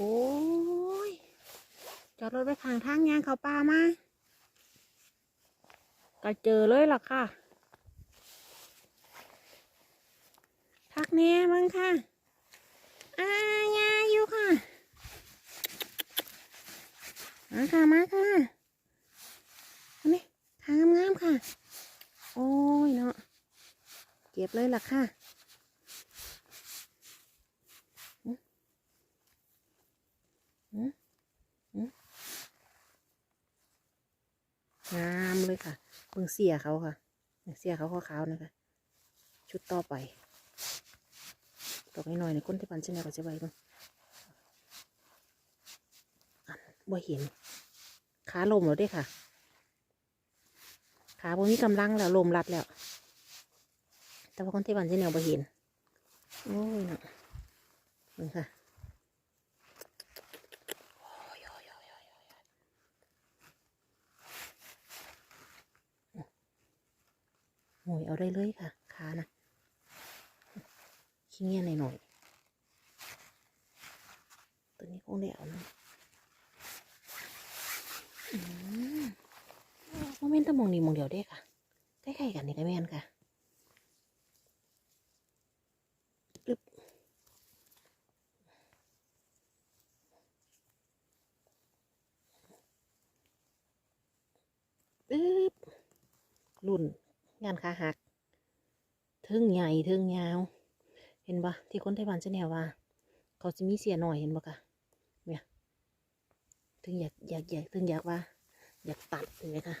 อ้ย จอดรถไปข้างทางยางเขาป่ามาก็เจอเลยล่ะค่ะ ทักแน่มั้งค่ะ อายาอยู่ค่ะ มาค่ะ มาค่ะนนี้ทางงามๆค่ะ โอ้ยเนาะ เก็บเลยล่ะค่ะอื้ออื้ออื้อ งามเลยค่ะเบิ่งเสียเขาค่ะเสียเขาขาวๆนะคะ ชุดต่อไปตกน้อยๆในก้นที่ปันเช่นไรก็จะไว้เบ้างอันบ่เห็น ขาลมแล้วด้ค่ะ ขาบ่มีกำลังแล้วลมรัดแล้ว แต่ว่าคนที่บ้านเช่นแนวบ่เห็น โอ้ยนะนี่ค่ะโอ้ยโอ้ยโอ้ยโอ้ยโอ้ยเอา ได้เลยค่ะขานะขี้เงี้ยหน่อยๆตัวนี้คงได้เอาเนะอืมโมเมนต์ตะมองนี่มองเดียวได้ค่ะใกล้ๆกันนี่ก็แม่นค่ะอึ๊บอึบรุ่นงานขาหัก ทิงใหญ่เทิงยาว เห็นปะที่คนไต้หวันจะแนวว่า เขาจะมีเสียหน่อยเห็นปะคะเนี่ยถึงอยากอยากอยากถึงอยากว่า อยากตัดเห็นไหมคะ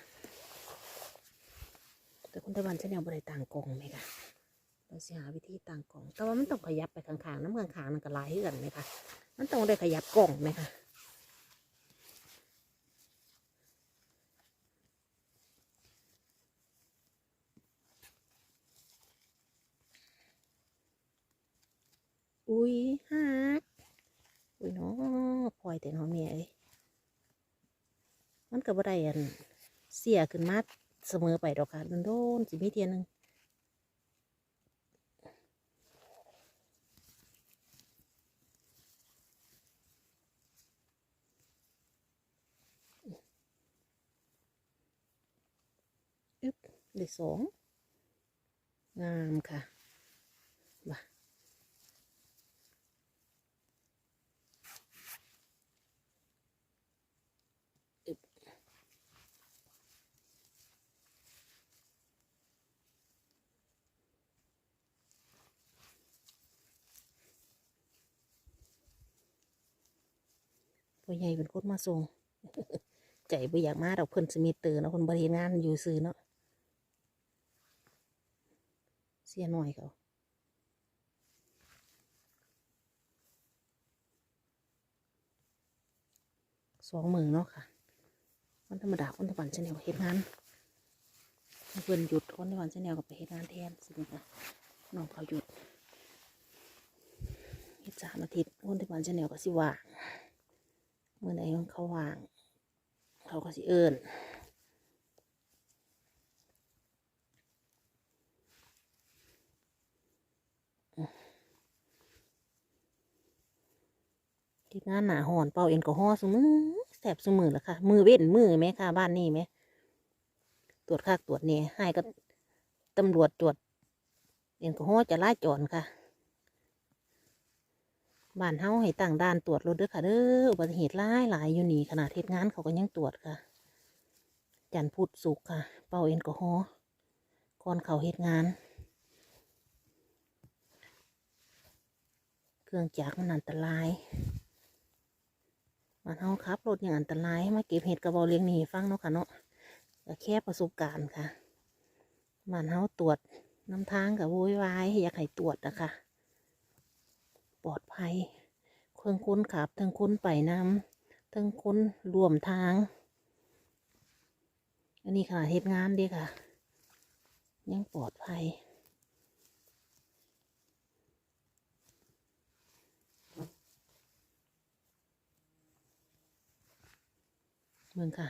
แต่คนไต้หวันจะแนวบริต่างกองไหมคะเราสิหาวิธีต่างกล่อง แต่ว่ามันต้องขยับไปข้างๆน้ำข้างๆนั่นก็หลายเหือนไหมคะมันต้องได้ขยับกล่องไหมคะอุ้ยฮักอุ้ยเนาะพลอย แต่น้องเมียเอ้ยมันก็บ่ได้อันเสียขึ้นมาเสมอไปดอกค่ะโดนๆสิมีเทียหนึงอึ๊บได้สองงามค่ะมาอึ๊บ พ่อใหญ่เป็นคนมาส่งใจบ่อยากมาดอกเพิ่นสมีเตือนนะเพิ่นบริงานอยู่ซื้อเนาะเสียหน่อยเขาสองมือเนาะค่ะวันธรรมดาคนตะวันชาแนลเฮ็ดงานเพิ่นหยุดคนตะวันชาแนลก็ไปเฮ็ดงานแทนสิค่ะน้องเขาหยุดเฮ็ดสามอาทิตย์คนตะวันชาแนลก็สิว่า เมื่อใดเขาว่าง เขาก็สิเอิ้นเฮ็ดงานหนาหอนเป่าแอลกอฮอล์ซุมือแสบซุมือละค่ะ มือเว้นมือไหมค่ะ บ้านนี้ไหม ตรวจคักตรวจเนี่ยให้ก็ตำรวจตรวจแอลกอฮอล์จะไล่จอนค่ะ บ้านเฮาให้ตั้งด่านตรวจรถเด้อค่ะเด้ออุบัติเหตุหลายหลายอยู่นี่ขนาดเทศงานเขาก็ยังตรวจค่ะ จันพุธศุกค่ะ เป่าแอลกอฮอล์ก่อนเขาเฮ็ดงาน เครื่องจักรมันอันตรายบ้านเฮาครับรถอย่างอันตรายมาเก็บเห็ดกระบอกเลี้ยงหนีฟังเนาะค่ะเนาะแค่ประสบการณ์ค่ะบ้านเฮาตรวจน้ำทางกับโวยวายอยากให้ตรวจนะคะ ปลอดภัย เครื่องคุ้นขับทั้งคุ้นไปน้ำทั้งคุ้นรวมทาง อันนี้ค่ะเหตุงานด้ค่ะ ยังปลอดภัยเบิ่งค่ะ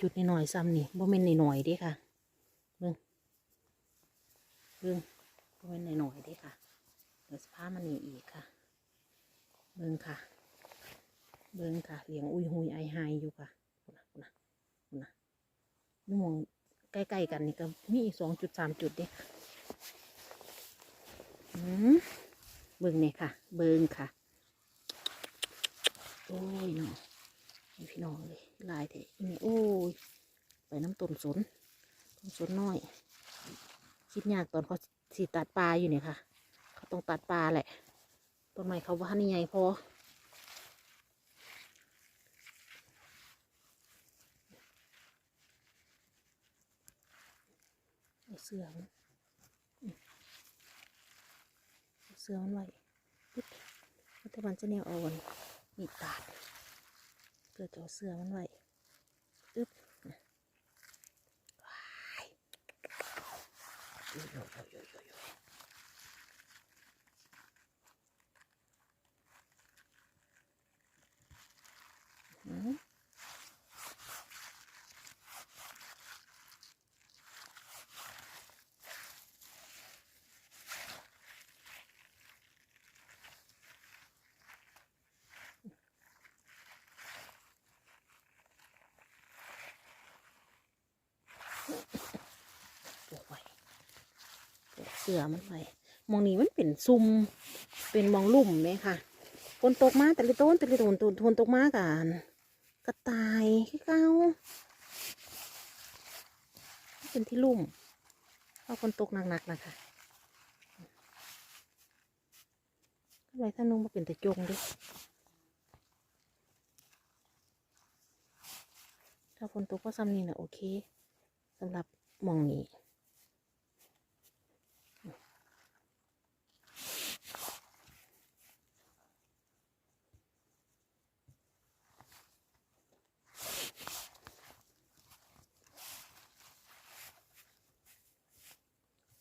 จุดนหน่อยๆซ้ำนี่บ่แม่นหน่อยๆด้ค่ะเบิ่งเบิ่งบ่แม่นหน่อยๆด้ค่ะ ดี๋ยวสภาพมันนี่อีกค่ะ เบิ่งค่ะ เบิ่งค่ะเลี้ยงอุยหุยไอไฮอยู่ค่ะคุณนะคุณนะคุณนะนี่มองใกล้ๆกันนี่ก็มีอีกสองจุดสามจุดเด้ค่ะอืมเบิ่งเนี่ยค่ะ เบิ่งค่ะ โอ้ยนาะนี่พี่น้องเลยลายเถอะนี่โอ้ยไปน้ำต้นสนต้นสนน้อย คิดยากตอนเขาสีตัดปลาอยู่เนี่ยค่ะ ต้องตัดปลาแหละ ต้นไม้เขาว่านี่ไงพอเอเสือมันอืมเอาเสื้อมันไว้ปึ๊บแล้วแต่มันจะแนวเอาวันมีตัดเพื่อจะเอาเสือมันไว้ปึ๊บว้ายโยโยโยโยโยโยอืมปลูกไว้ปลูกเสื้อมันไว้มองนี้มันเป็นซุ่มเป็นมองลุ่มไหมค่ะฝนตกมาแต่ละต้นแต่ละต้นต้นทนตกมากันกระต่ายขี้เก้าเป็นที่ลุ่มเพราะฝนตกหนักๆนะคะอะไรถ้านุ่งมาเป็นแต่จงดิถ้าฝนตกก็ซ้ำนี่นะโอเคสำหรับมองนี้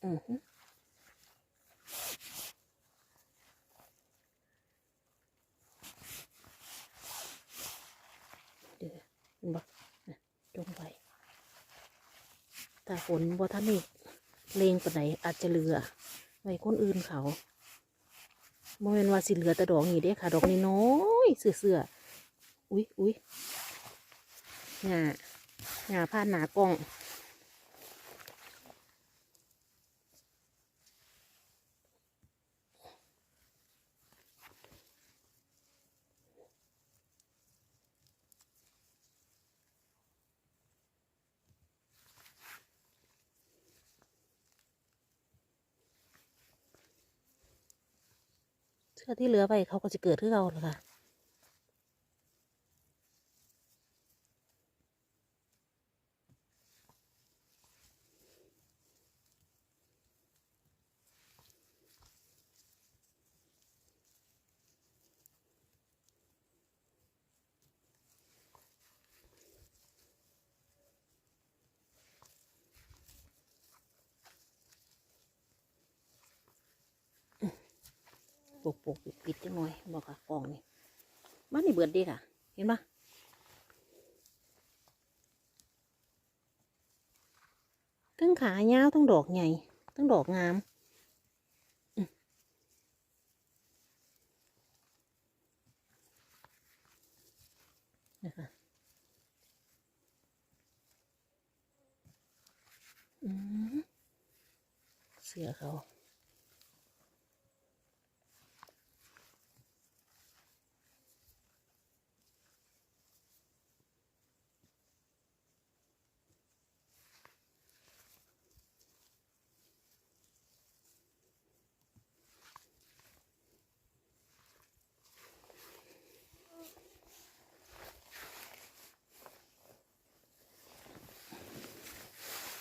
อือฮึเดี๋ยวเห็นบ่น่ะจงไว้ถ้า ฝนบ่ทันนี่เลงปไหนอาจจะเหลือไว้คนอื่นเขาโมเมนว่าสิเหลือแต่ดอกนี่เด้ค่ะ ดอกนี่น้อยเสือเสืออุ้ยอุ้ยหงาหงาผ่านหนากอง เสื้อที่เหลือไปเขาก็จะเกิดขึ้นเราเลยค่ะ ปกปกปิดปิดจังหน่อยบอกค่ะกล่องนี่บ้านนี่เบิดดีค่ะ เห็นปะทั้งขายาวทั้งดอกใหญ่ทั้งดอกงามนะคะอืมเสือเขา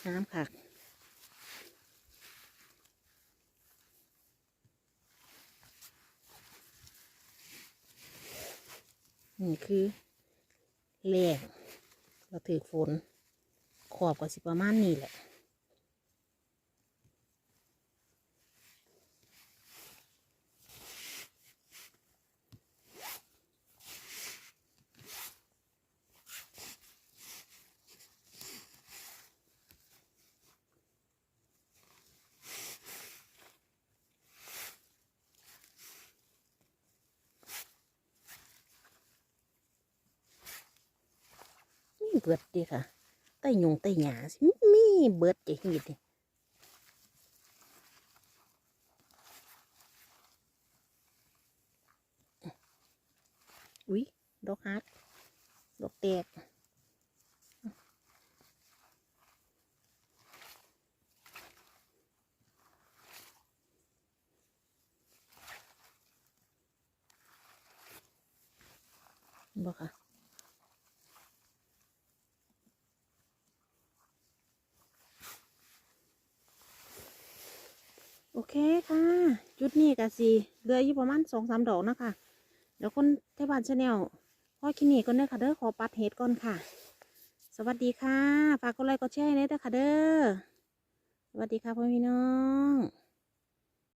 น้ำผักนี่คือแรงเราถือฝน ขอบก็สิประมาณนี้แหละ เบิดดีค่ะใต้ยงใต้หยาสิมีเบิดจะเห็ดนี่อุ้ยดอกฮักดอกแตก เคค่ะ จุดนี้ก็สิเหลืออยู่ประมาณสองสามดอกนะคะเดี๋ยวคนเทพบ้านชาแนลพ่อคินิกก่อนเด้อค่ะเด้อขอปัดเห็ดก่อนค่ะ สวัสดีค่ะ ฝากกดไลค์กดแชร์ให้เด้อค่ะเด้อสวัสดีค่ะพ่อพี่น้อง